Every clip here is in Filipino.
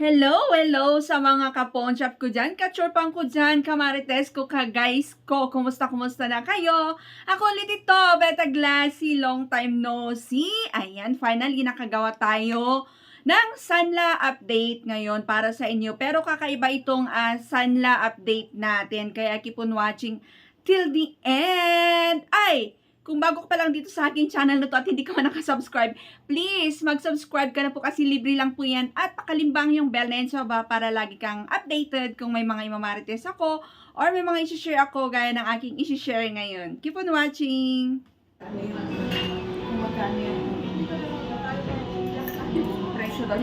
Hello, hello sa mga kaponchap ko dyan, kachorpang ko dyan, kamarites ko, ka-guys ko, kumusta, kumusta na kayo? Ako ulit ito, Beta Glassy, long time no see. Ayan, finally nakagawa tayo ng Sanla update ngayon para sa inyo. Pero kakaiba itong ah, Sanla update natin, kaya keep on watching till the end. Ay! Kung bago ka pa lang dito sa aking channel na to at hindi ka man nakasubscribe, please mag-subscribe ka na po kasi libre lang po yan at pakalimbang yung bell na yun sa baba para lagi kang updated kung may mga imamarites ako or may mga isi-share ako gaya ng aking isi-share ngayon. Keep on watching! Ano yun? Kung magkano yun? Presyo doon.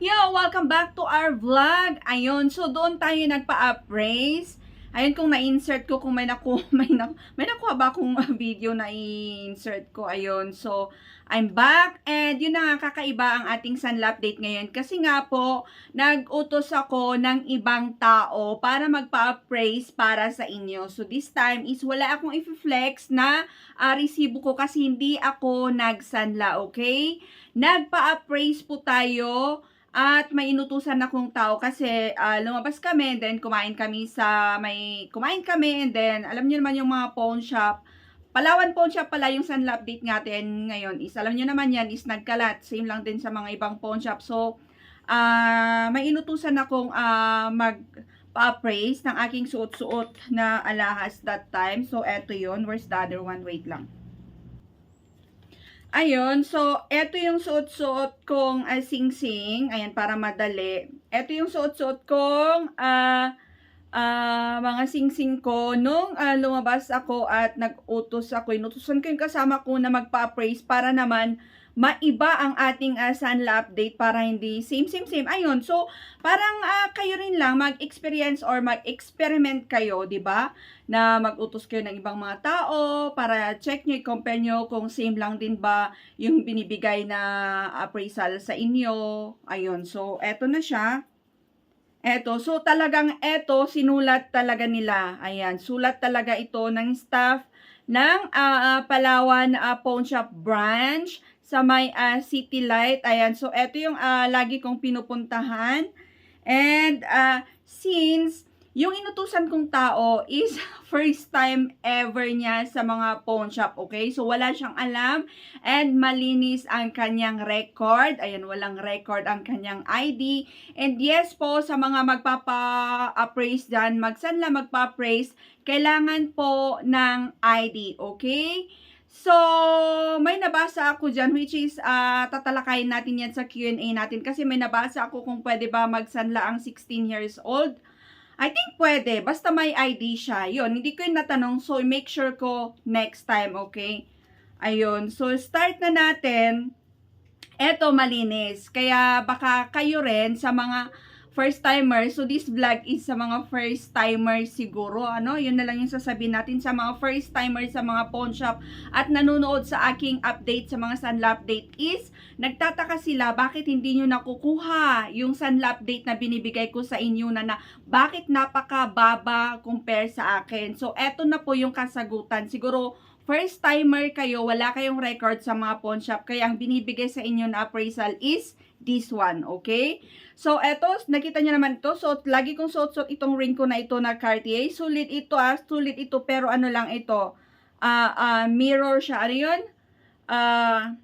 Yo, welcome back to our vlog. Ayun, so doon tayo nagpa-appraise. Ayun, kung na-insert ko, kung may naku, may, na, may nakuha ba akong video na i-insert ko. Ayun, so I'm back. And yun na nga, kakaiba ang ating Sunla update ngayon. Kasi nga po, nag-utos ako ng ibang tao para magpa-appraise para sa inyo. So this time is wala akong i-flex na uh, resibo ko kasi hindi ako nag-Sunla, okay? Nagpa-appraise po tayo at may inutusan akong tao kasi ah, lumabas kami, then kumain kami sa, may, kumain kami, and then, alam niyo naman yung mga pawn shop, Palawan pawn shop pala yung Sunla update natin ngayon is, alam niyo naman yan, is nagkalat, same lang din sa mga ibang pawn shop, so, ah may inutusan akong ah mag, pa-appraise ng aking suot-suot na alahas that time, so eto yon where's the other one, wait lang. Ayun, so, eto yung suot-suot kong uh, sing-sing. Ayan, para madali. Eto yung suot-suot kong ah ah, mga sing-sing ko. Nung ah, lumabas ako at nag-utos ako, inutusan ko yung kasama ko na magpa-appraise para naman maiba ang ating uh, Sanla update para hindi same, same, same. Ayun, so, parang ah, kayo rin lang mag-experience or mag-experiment kayo, di ba? Na mag-utos kayo ng ibang mga tao para check nyo, compare nyo kung same lang din ba yung binibigay na appraisal sa inyo. Ayun, so, eto na siya. Eto, so talagang eto, sinulat talaga nila. Ayan, sulat talaga ito ng staff ng ah, ah, Palawan ah, Pawn Shop branch sa may ah, City Light. Ayan, so eto yung ah, lagi kong pinupuntahan. And ah, since yung inutusan kong tao is first time ever niya sa mga pawn shop, okay? So, wala siyang alam and malinis ang kanyang record. Ayan, walang record ang kanyang ID. And yes po, sa mga magpapa-appraise dyan, magsanla magpa-appraise, kailangan po ng ID, okay? So, may nabasa ako dyan which is ah, tatalakayin natin yan sa Q&A natin kasi may nabasa ako kung pwede ba magsanla ang 16 years old. I think pwede, basta may ID siya. Yun, hindi ko yung natanong, so make sure ko next time, okay? Ayun, so start na natin. Eto, malinis. Kaya baka kayo rin sa mga first timer. So this vlog is sa mga first timer siguro. Ano, yun na lang yung sasabihin natin sa mga first timer sa mga pawn shop at nanonood sa aking update sa mga Sunla update is nagtataka sila bakit hindi nyo nakukuha yung Sunla update na binibigay ko sa inyo na na bakit napakababa compare sa akin. So eto na po yung kasagutan. Siguro first timer kayo, wala kayong record sa mga pawn shop, kaya ang binibigay sa inyo na appraisal is this one, okay? So, eto, nakita niyo naman ito. So, lagi kong suot-suot itong ring ko na ito na Cartier. Sulit ito ah, sulit ito, pero ano lang ito, ah ah, mirror siya. Ano yun? Ah,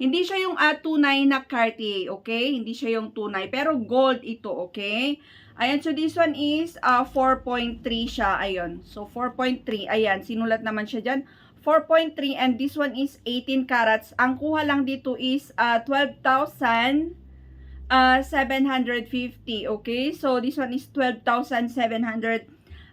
hindi siya yung uh, tunay na Cartier, okay? Hindi siya yung tunay, pero gold ito, okay? Ayan, so this one is uh, 4.3 siya, ayun. So, 4.3, ayan, sinulat naman siya dyan. 4.3 and this one is 18 carats. Ang kuha lang dito is uh, 12,000 uh, 750. Okay? So this one is 12,750.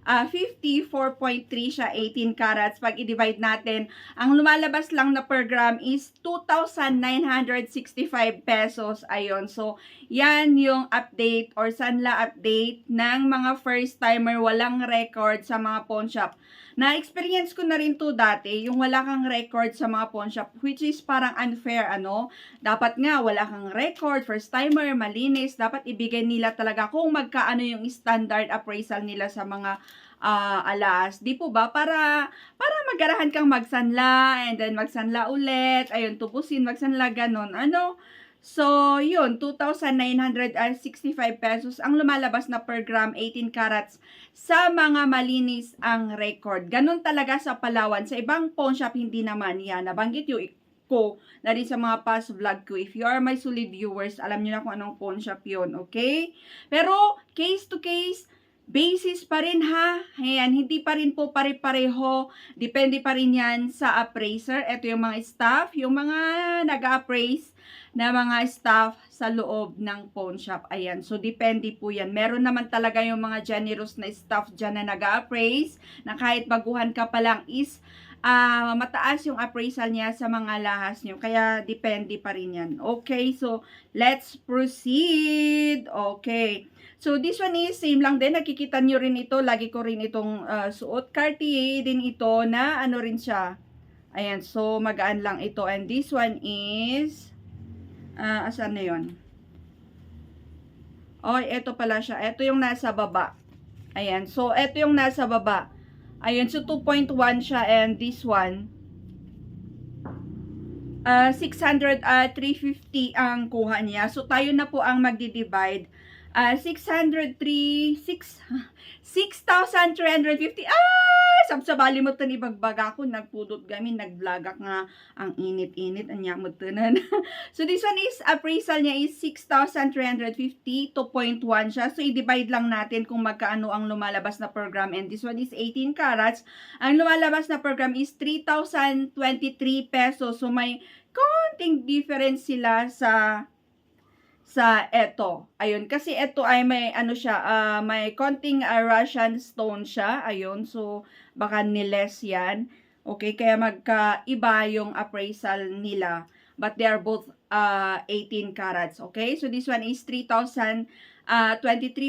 4.3 siya, 18 carats. Pag i-divide natin, ang lumalabas lang na per gram is 2,965 pesos. Ayun. So, yan yung update or sanla update ng mga first timer walang record sa mga pawn shop. Na-experience ko na rin to dati, yung wala kang record sa mga pawn shop, which is parang unfair, ano? Dapat nga, wala kang record, first timer, malinis, dapat ibigay nila talaga kung magkaano yung standard appraisal nila sa mga ah, alas. Di po ba? Para, para magarahan kang magsanla, and then magsanla ulit, ayun, tubusin, magsanla, ganon. Ano? So, yun, 2,965 pesos ang lumalabas na per gram, 18 carats sa mga malinis ang record. Ganon talaga sa Palawan. Sa ibang pawn shop, hindi naman yan. Nabanggit yung ko na rin sa mga past vlog ko. If you are my solid viewers, alam niyo na kung anong pawn shop yun, okay? Pero, case to case, basis pa rin ha. Ayan, hindi pa rin po pare-pareho. Depende pa rin yan sa appraiser. Ito yung mga staff, yung mga nag-appraise na mga staff sa loob ng pawn shop. Ayan, so depende po yan. Meron naman talaga yung mga generous na staff dyan na nag-appraise na kahit baguhan ka pa lang is ah mataas yung appraisal niya sa mga lahas niyo. Kaya depende pa rin yan. Okay, so let's proceed. Okay. So, this one is same lang din. Nakikita nyo rin ito. Lagi ko rin itong uh, suot. Cartier din ito na ano rin siya. Ayan. So, magaan lang ito. And this one is uh, asan na yun? Oh, ito pala siya. Ito yung nasa baba. Ayan. So, ito yung nasa baba. Ayan. So, 2.1 siya. And this one, uh, 600, uh, 350 ang kuha niya. So, tayo na po ang magdi-divide. Uh, 603, 6, 6,350. Ay! Sabsabali mo ito ni Bagbaga ko. Nagpudot kami, nagblagak nga ang init-init. Anya mo ito So, this one is, appraisal niya is 6,350, 2.1 siya. So, i-divide lang natin kung magkaano ang lumalabas na program. And this one is 18 carats. Ang lumalabas na program is 3,023 pesos. So, may konting difference sila sa sa eto. Ayun, kasi eto ay may ano siya, uh, may konting uh, Russian stone siya. Ayun, so baka niles yan. Okay, kaya magkaiba yung appraisal nila. But they are both uh, 18 carats. Okay, so this one is 3,023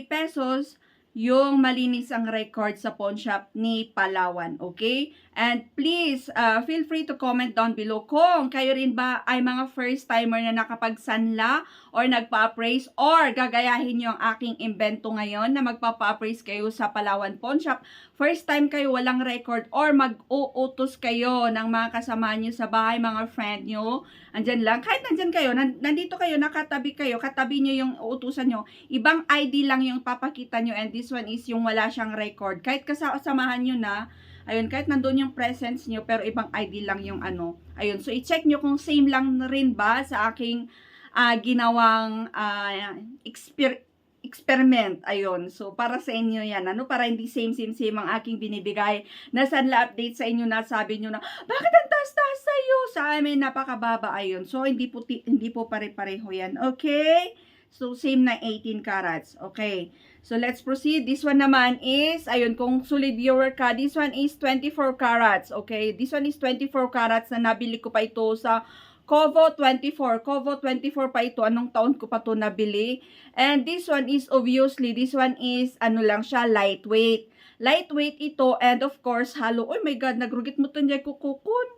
pesos yung malinis ang record sa pawn shop ni Palawan. Okay? And please, uh, feel free to comment down below kung kayo rin ba ay mga first timer na nakapagsanla or nagpa-appraise or gagayahin nyo ang aking invento ngayon na magpapa-appraise kayo sa Palawan Pawn Shop. First time kayo walang record or mag-uutos kayo ng mga kasama nyo sa bahay, mga friend nyo. Andyan lang. Kahit nandyan kayo, nandito kayo, nakatabi kayo, katabi nyo yung uutusan nyo. Ibang ID lang yung papakita nyo and this one is yung wala siyang record. Kahit kasamahan nyo na, Ayun, kahit nandun yung presence nyo, pero ibang ID lang yung ano. Ayun, so i-check nyo kung same lang rin ba sa aking uh, ginawang uh, exper experiment. Ayun, so para sa inyo yan, ano, para hindi same, same, same ang aking binibigay. na Nasanla update sa inyo na sabi nyo na, bakit ang taas-taas sa'yo? Sa amin, napakababa. Ayun, so hindi po, hindi po pare-pareho yan. Okay? So, same na 18 carats. Okay. So, let's proceed. This one naman is, ayun, kung solid viewer ka, this one is 24 carats. Okay. This one is 24 carats na nabili ko pa ito sa Kovo 24. Kovo 24 pa ito. Anong taon ko pa ito nabili? And this one is, obviously, this one is, ano lang siya, lightweight. Lightweight ito. And of course, halo. Oh my God, nagrugit mo ito niya kukukun.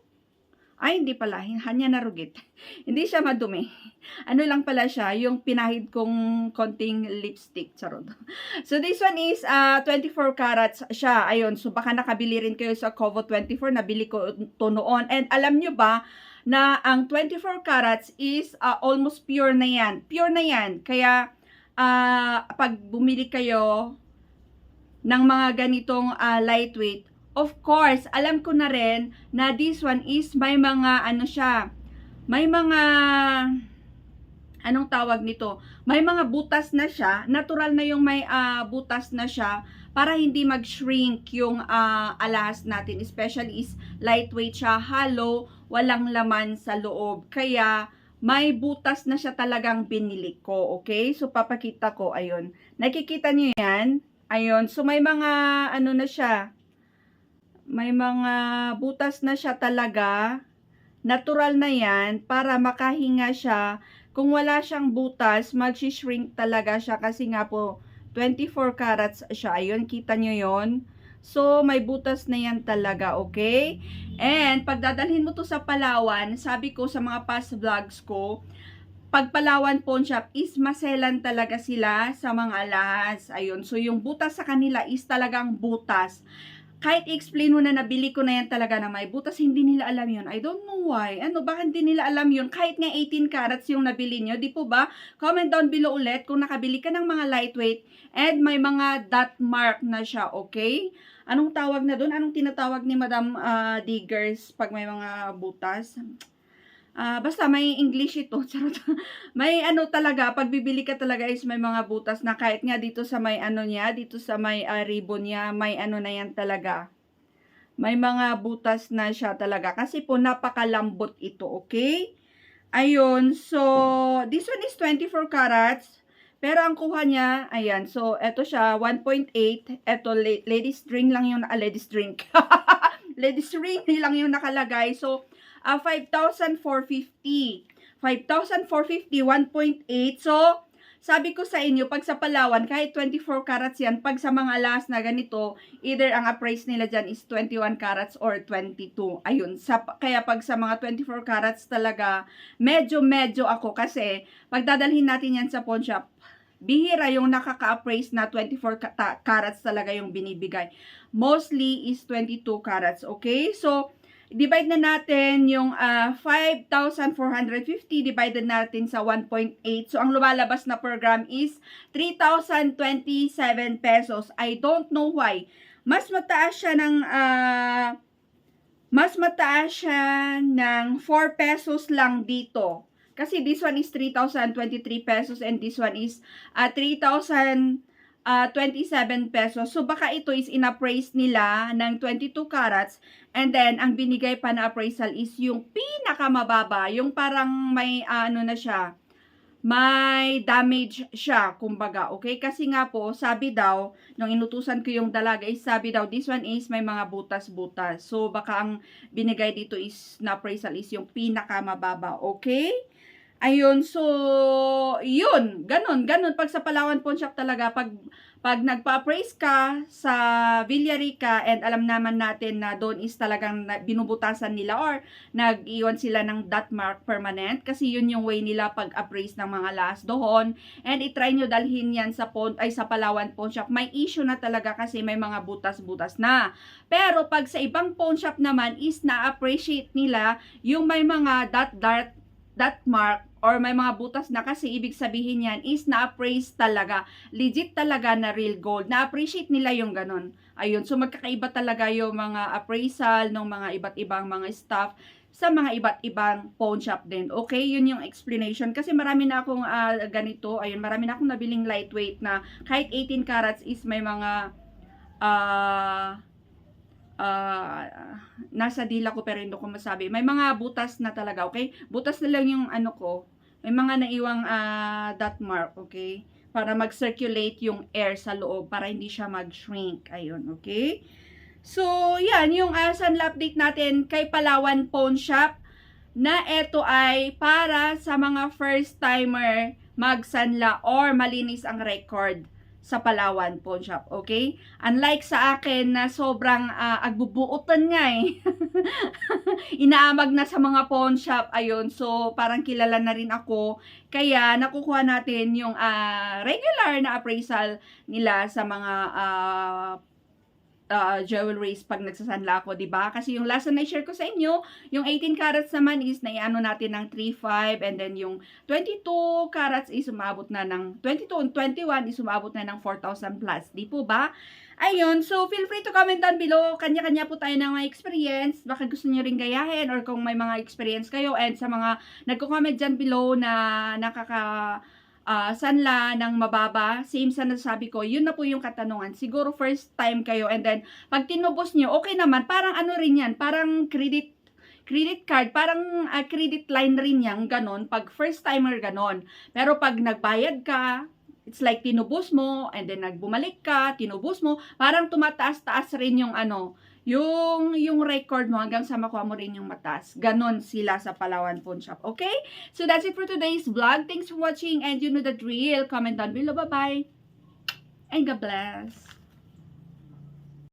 Ay, hindi pala. Hanya narugit. hindi siya madumi. Ano lang pala siya, yung pinahid kong konting lipstick. Charot. So, this one is uh, 24 carats siya. Ayun. So, baka nakabili rin kayo sa Kovo 24. Nabili ko to noon. And alam nyo ba, na ang 24 carats is uh, almost pure na yan. Pure na yan. Kaya, uh, pag bumili kayo ng mga ganitong uh, lightweight, of course, alam ko na rin na this one is may mga ano siya, may mga anong tawag nito? May mga butas na siya, natural na yung may uh, butas na siya para hindi mag-shrink yung ah, alahas natin. Especially is lightweight siya, hollow, walang laman sa loob. Kaya may butas na siya talagang binili ko. Okay? So papakita ko. Ayun. Nakikita niyo yan? Ayun. So may mga ano na siya. May mga butas na siya talaga. Natural na yan para makahinga siya. Kung wala siyang butas, mag-shrink talaga siya kasi nga po 24 carats siya. Ayun, kita nyo yon So, may butas na yan talaga, okay? And, pagdadalhin mo to sa Palawan, sabi ko sa mga past vlogs ko, pag Palawan Pawn Shop is maselan talaga sila sa mga alahas. Ayun, so yung butas sa kanila is talagang butas kahit i-explain mo na nabili ko na yan talaga na may butas, hindi nila alam yun. I don't know why. Ano, bakit hindi nila alam yun? Kahit nga 18 carats yung nabili nyo, di po ba? Comment down below ulit kung nakabili ka ng mga lightweight and may mga dot mark na siya, okay? Anong tawag na doon? Anong tinatawag ni Madam ah, Diggers pag may mga butas? Ah, basta may English ito. Charot. may ano talaga, pag bibili ka talaga is may mga butas na kahit nga dito sa may ano niya, dito sa may ah, ribbon niya, may ano na yan talaga. May mga butas na siya talaga. Kasi po napakalambot ito, okay? Ayun, so this one is 24 carats. Pero ang kuha niya, ayan, so eto siya, 1.8. Eto, la- ladies drink lang yung, ah, ladies drink. ladies ring lang yung nakalagay. So, uh, 5,450. 5,450, 1.8. So, sabi ko sa inyo, pag sa Palawan, kahit 24 carats yan, pag sa mga alas na ganito, either ang appraise nila dyan is 21 carats or 22. Ayun, sa, kaya pag sa mga 24 carats talaga, medyo-medyo ako kasi, pag dadalhin natin yan sa pawn shop, bihira yung nakaka-appraise na 24 ka- ta- carats talaga yung binibigay. Mostly is 22 carats, okay? So, divide na natin yung ah, 5,450 divided natin sa 1.8. So, ang lumalabas na per gram is 3,027 pesos. I don't know why. Mas mataas siya ng ah, mas mataas siya ng 4 pesos lang dito. Kasi this one is 3,023 pesos and this one is uh, 3,027 pesos. So, baka ito is in-appraise nila ng 22 carats and then, ang binigay pa na appraisal is yung pinakamababa. Yung parang may ah, ano na siya, may damage siya, kumbaga, okay? Kasi nga po, sabi daw, nung inutusan ko yung dalaga, is sabi daw, this one is may mga butas-butas. So, baka ang binigay dito is, na appraisal is yung pinakamababa, okay? Ayun, so, yun, ganun, ganun. Pag sa Palawan Pawn Shop talaga, pag, pag nagpa-appraise ka sa Villarica and alam naman natin na doon is talagang binubutasan nila or nag-iwan sila ng dot mark permanent kasi yun yung way nila pag-appraise ng mga last doon. And itry nyo dalhin yan sa pawn, ay sa Palawan Pawn Shop. May issue na talaga kasi may mga butas-butas na. Pero pag sa ibang pawn shop naman is na-appreciate nila yung may mga dot dot dot mark or may mga butas na kasi ibig sabihin yan is na-appraise talaga legit talaga na real gold na-appreciate nila yung ganun ayun so magkakaiba talaga yung mga appraisal ng mga iba't ibang mga staff sa mga iba't ibang pawn shop din. Okay, yun yung explanation. Kasi marami na akong ah, ganito, ayun, marami na akong nabiling lightweight na kahit 18 carats is may mga ah ah, nasa dila ko pero hindi ko masabi. May mga butas na talaga, okay? Butas na lang yung ano ko. May mga naiwang ah, dot mark, okay? Para mag-circulate yung air sa loob para hindi siya mag-shrink. Ayun, okay? So, yan, yung uh, sunla update natin kay Palawan Pawn Shop na ito ay para sa mga first timer magsanla or malinis ang record sa Palawan Pawn Shop, okay? Unlike sa akin na sobrang ah, agbubuutan nga eh. Inaamag na sa mga pawn shop, ayun. So, parang kilala na rin ako. Kaya, nakukuha natin yung ah, regular na appraisal nila sa mga ah, uh, jewelries pag nagsasanla ako, 'di ba? Kasi yung last na share ko sa inyo, yung 18 carats naman is naiano natin ng 3.5 and then yung 22 carats is umabot na ng 22 and 21 is umabot na ng 4,000 plus, 'di po ba? Ayun, so feel free to comment down below. Kanya-kanya po tayo ng mga experience. Baka gusto niyo rin gayahin or kung may mga experience kayo and sa mga nagko-comment dyan below na nakaka ah, sanla ng mababa, same sa nasabi ko, yun na po yung katanungan. Siguro first time kayo and then pag tinubos nyo, okay naman, parang ano rin yan, parang credit credit card, parang ah, credit line rin yan, ganon, pag first timer ganon. Pero pag nagbayad ka, it's like tinubos mo, and then nagbumalik ka, tinubos mo, parang tumataas-taas rin yung ano, yung yung record mo hanggang sa makuha mo rin yung mataas. Ganon sila sa Palawan Pawn Shop. Okay? So that's it for today's vlog. Thanks for watching and you know the drill. Comment down below. Bye-bye. And God bless.